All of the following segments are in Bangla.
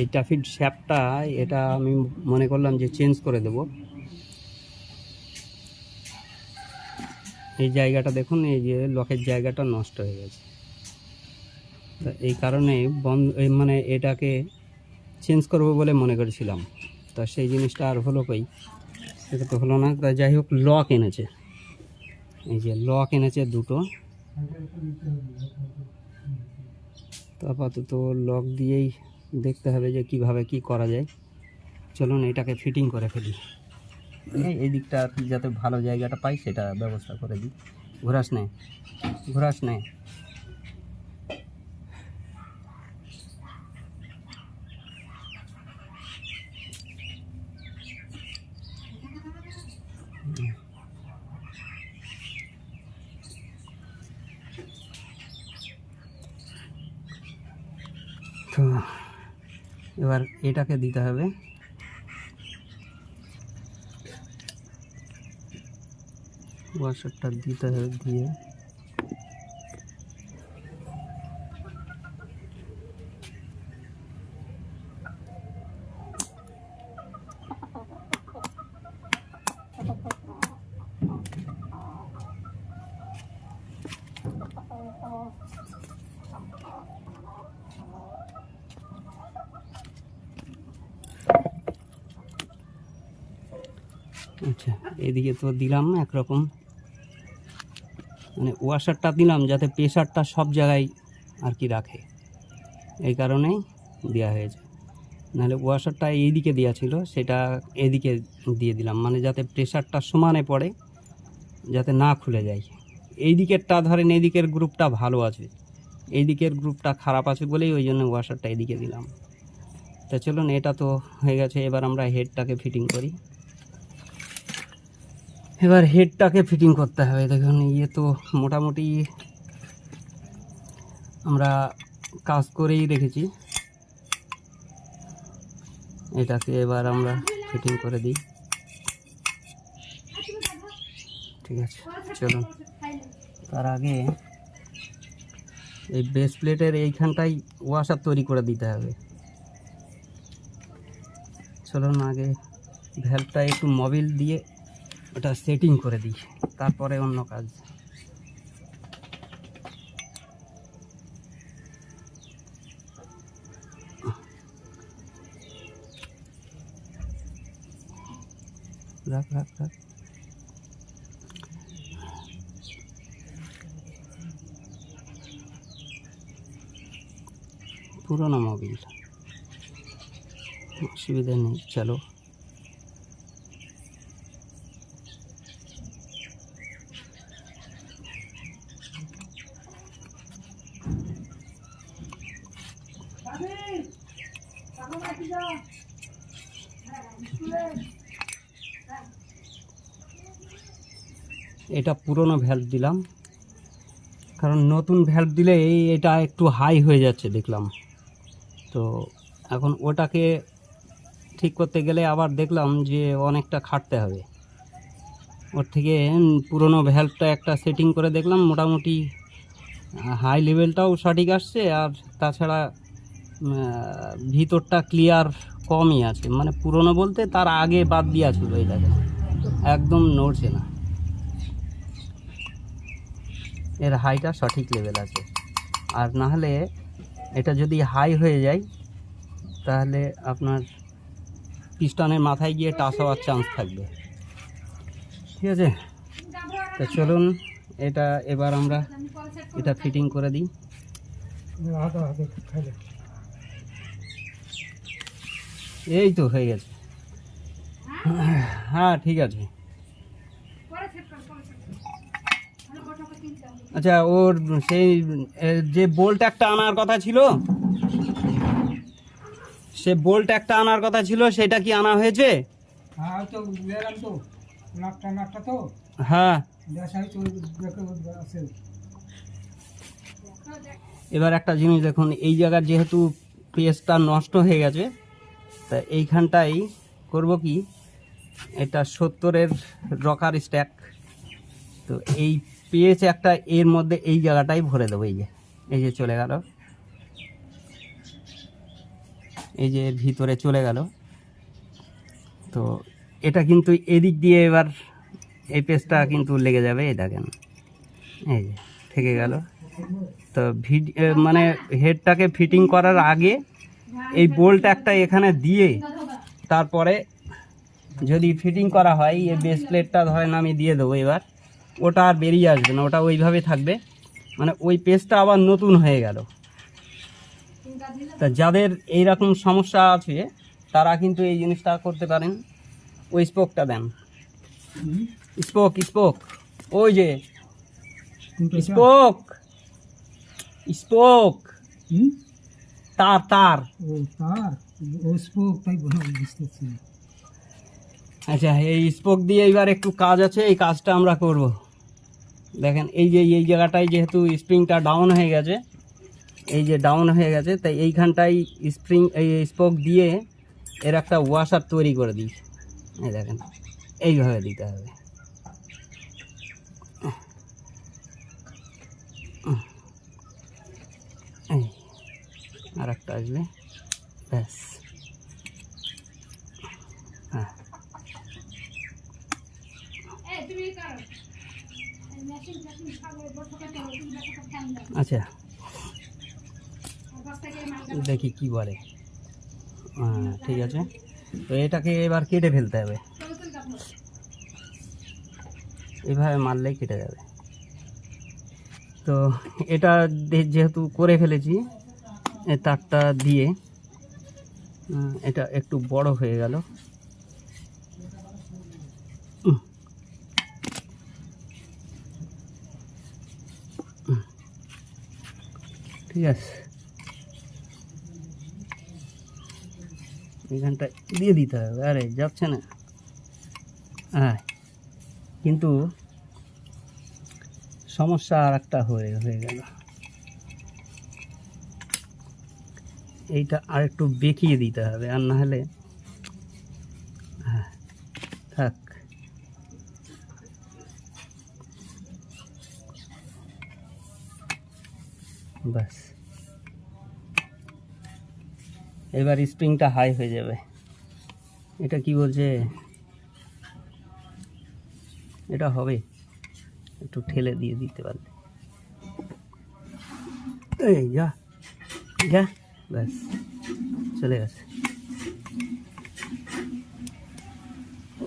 এই টাফিড শ্যাপটা এটা আমি মনে করলাম যে চেঞ্জ করে দেব। এই জায়গাটা দেখুন, এই যে লকের জায়গাটা নষ্ট হয়ে গেছে। তা এই কারণে বন্ধ মানে এটাকে চেঞ্জ করব বলে মনে করেছিলাম। তা সেই জিনিসটা আর হলো কই? সেটা তো হলো না, তা যাই হোক, লক এনেছে। এই যে লক এনেছে দুটো। আপাতত লক দিয়েই দেখতে হবে যে কীভাবে কি করা যায়। চলুন এটাকে ফিটিং করে ফেলি। এই- দিকটা যাতে ভালো জায়গাটা পাই, সেটা ব্যবস্থা করে দিই। ঘোরাস নেয় ঘোরাস নে তো এবার এটাকে দিতে হবে ওয়াশারটা দিতে হবে দিয়ে আচ্ছা এদিকে তো দিলাম একরকম। মানে ওয়াশারটা দিলাম যাতে প্রেশারটা সব জায়গায় আর কি রাখে। এই কারণেই দেওয়া হয়েছে। নাহলে ওয়াশারটা এইদিকে দেওয়া ছিল, সেটা এদিকে দিয়ে দিলাম। মানে যাতে প্রেশারটা সমানে পড়ে, যাতে না খুলে যায়। এই দিকেরটা ধরেন এই দিকের গ্রুপটা ভালো আছে। এই দিকের গ্রুপটা খারাপ আছে বলেই ওই জন্য ওয়াশারটা এদিকে দিলাম। তা চলুন, এটা তো হয়ে গেছে। এবার আমরা হেডটাকে ফিটিং করি। এবার হেডটাকে ফিটিং করতে হবে। দেখুন ইয়ে তো মোটামুটি আমরা কাজ করেই রেখেছি। এটাকে এবার আমরা ফিটিং করে দিই। ঠিক আছে, চলুন। তার আগে এই বেস প্লেটের এইখানটাই ওয়াশার তৈরি করে দিতে হবে। চলুন আগে ভ্যালটা একটু মোবিল দিয়ে ওটা সেটিং করে দিই, তারপরে অন্য কাজ। রাখ রাখ রাখ। পুরোনো মোবিল অসুবিধা নেই, চলো। এটা পুরনো ভ্যালভ দিলাম। কারণ নতুন ভ্যালভ দিলে এই এটা একটু হাই হয়ে যাচ্ছে দেখলাম। তো এখন ওটাকে ঠিক করতে গেলে আবার দেখলাম যে অনেকটা খাটতে হবে। ওর থেকে পুরনো ভ্যালভটা একটা সেটিং করে দেখলাম, মোটামুটি হাই লেভেলটাও সঠিক আসছে আর তাছাড়া ভিতরটা ক্লিয়ার কমই আছে। মানে পুরনো বলতে তার আগে বাদ দিয়া ছিল এটাকে। একদম নড়ছে না। এর হাইটা সঠিক লেভেল আছে। আর না হলে এটা যদি হাই হয়ে যায়, তাহলে আপনার পিস্টনের মাথায় গিয়ে টাচ হওয়ার চান্স থাকবে। ঠিক আছে? তো চলুন, এটা এবার আমরা, এটা ফিটিং করে দিই। এই তো হয়ে গেছে। হ্যাঁ ঠিক আছে। আচ্ছা ওর সেই যে বোল্ট একটা আনার কথা ছিল সে বোল্ট একটা আনার কথা ছিল সেটা কি আনা হয়েছে? হ্যাঁ হ্যাঁ। এবার একটা জিনিস দেখুন এই জায়গার যেহেতু পেজটা নষ্ট হয়ে গেছে তা এইখানটাই করব কি? এটা সত্তরের রকার স্ট্যাক তো এই পেজ একটা, এর মধ্যে এই জায়গাটাই ভরে দেবো, এই যে। এই যে চলে গেল। এই যে ভিতরে চলে গেল। তো এটা কিন্তু এদিক দিয়ে এবার এই পেজটা কিন্তু লেগে যাবে, এই দেখেন। এই যে, থেকে গেল। তো ভিড মানে হেডটাকে ফিটিং করার আগে এই বোল্ট একটা এখানে দিয়ে তারপরে যদি ফিটিং করা হয় এই বেস প্লেটটা ধরেন আমি দিয়ে দেবো এবার ওটা আর বেরিয়ে আসবে না ওটা ওইভাবে থাকবে। মানে ওই পেস্টটা আবার নতুন হয়ে গেল। তা যাদের এই রকম সমস্যা আছে তারা কিন্তু এই জিনিসটা করতে পারেন। ওই স্পোকটা দেন। Spoke spoke. ওই যে স্পোক। স্পোক। হুম? তার তার। ও তার? ও স্পোক তাই বুঝতেছি আচ্ছা এই স্পোক দিয়ে এবার একটু কাজ আছে এই কাজটা আমরা করব। দেখেন এই যে এই জায়গাটায় যেহেতু স্প্রিংটা ডাউন হয়ে গেছে এই যে ডাউন হয়ে গেছে তাই এইখানটায় স্প্রিং এই স্পোক দিয়ে এর একটা ওয়াশার তৈরি করে দিই এই দেখেন এইভাবে দিতে হবে এই আর ব্যাস। হ্যাঁ। আচ্ছা। দেখি কি বলে। হ্যাঁ ঠিক আছে। তো এটাকে এবার কেটে ফেলতে হবে। এভাবে মারলেই কেটে যাবে। তো এটা যেহেতু করে ফেলেছি এই তারটা দিয়ে এটা একটু বড় হয়ে গেল। ঠিক আছে। এখানটা দিয়ে দিতে হবে। আরে, যাচ্ছে না। হ্যাঁ কিন্তু সমস্যা আর একটা হয়ে হয়ে গেল। এইটা আর একটু বেঁকিয়ে দিতে হবে, আর না হলে হ্যাঁ থাক। বাস এবার স্প্রিংটা হাই হয়ে যাবে। এটা কি বলছে? এটা হবে। একটু ঠেলে দিয়ে দিতে পারলে। এই যা যা। ব্যাস, চলে গেছে।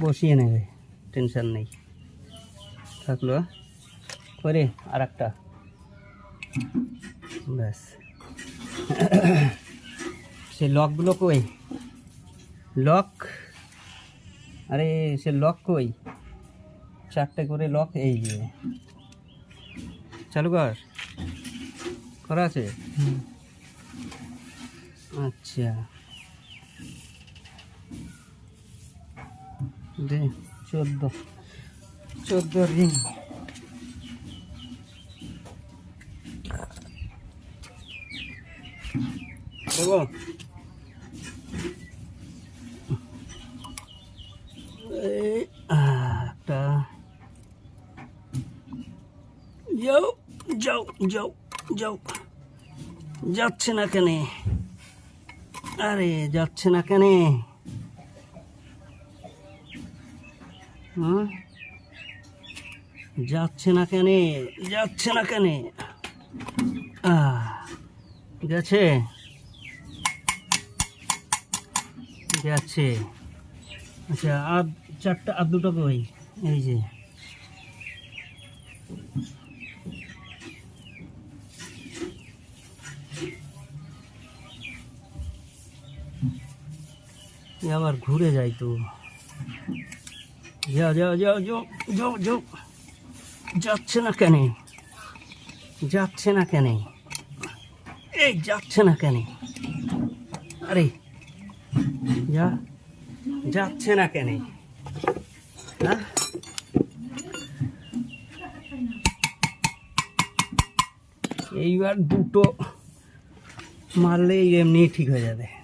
বসিয়ে নেবে, টেনশন নেই। থাকল করে আর একটা ব্যাস। সে লকগুলো কই? লক? আরে, সে লক কই? চারটে করে লক এই যে। চালু কর। করা আছে। আচ্ছা। দে চোদ্দ। চোদ্দ রিং। আহ, একটা যাও যাও যাও যাও। যাচ্ছে না কেন? আরে যাচ্ছে না কেন? যাচ্ছে না কেন? যাচ্ছে না কেন? গেছে? যাচ্ছে আচ্ছা আর চারটা, আর দুটো কই? এই যে। আবার ঘুরে যাই তো। যাও যাও যাও যাও যাও। যাচ্ছে না কেন? যাচ্ছে না কেন? এই যাচ্ছে না কেন? আরে, যা, যাচ্ছে না কেন? হ্যাঁ? এইবার দুটো মারলেই এমনি ঠিক হয়ে যাবে।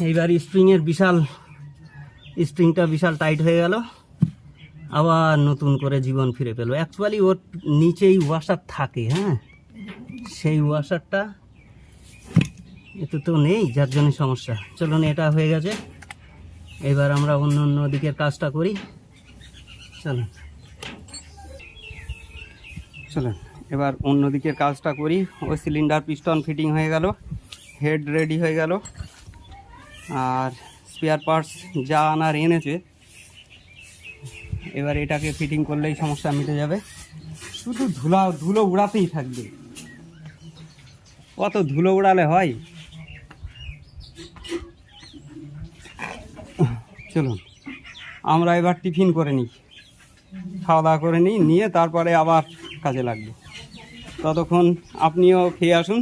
এইবার স্প্রিংয়ের বিশাল, স্প্রিংটা বিশাল টাইট হয়ে গেল। আবার নতুন করে জীবন ফিরে পেল। অ্যাকচুয়ালি ওর নিচেই ওয়াশার থাকে হ্যাঁ? সেই ওয়াশারটা এতে তো নেই, যার জন্য সমস্যা। চলুন, এটা হয়ে গেছে। এবার আমরা অন্য অন্য দিকের কাজটা করি। চলুন। চলুন, এবার অন্য দিকের কাজটা করি। ওই সিলিন্ডার পিস্টন ফিটিং হয়ে গেল। হেড রেডি হয়ে গেল। আর স্পেয়ার পার্টস যা আনার এনেছে, এবার এটাকে ফিটিং করলেই সমস্যা মিটে যাবে। শুধু ধুলা, ধুলো উড়াতেই থাকবে। কত ধুলো উড়ালে হয়? চলুন, আমরা এবার টিফিন করে নিই। খাওয়া দাওয়া করে নিই, নিয়ে তারপরে আবার কাজে লাগবে। ততক্ষণ আপনিও খেয়ে আসুন।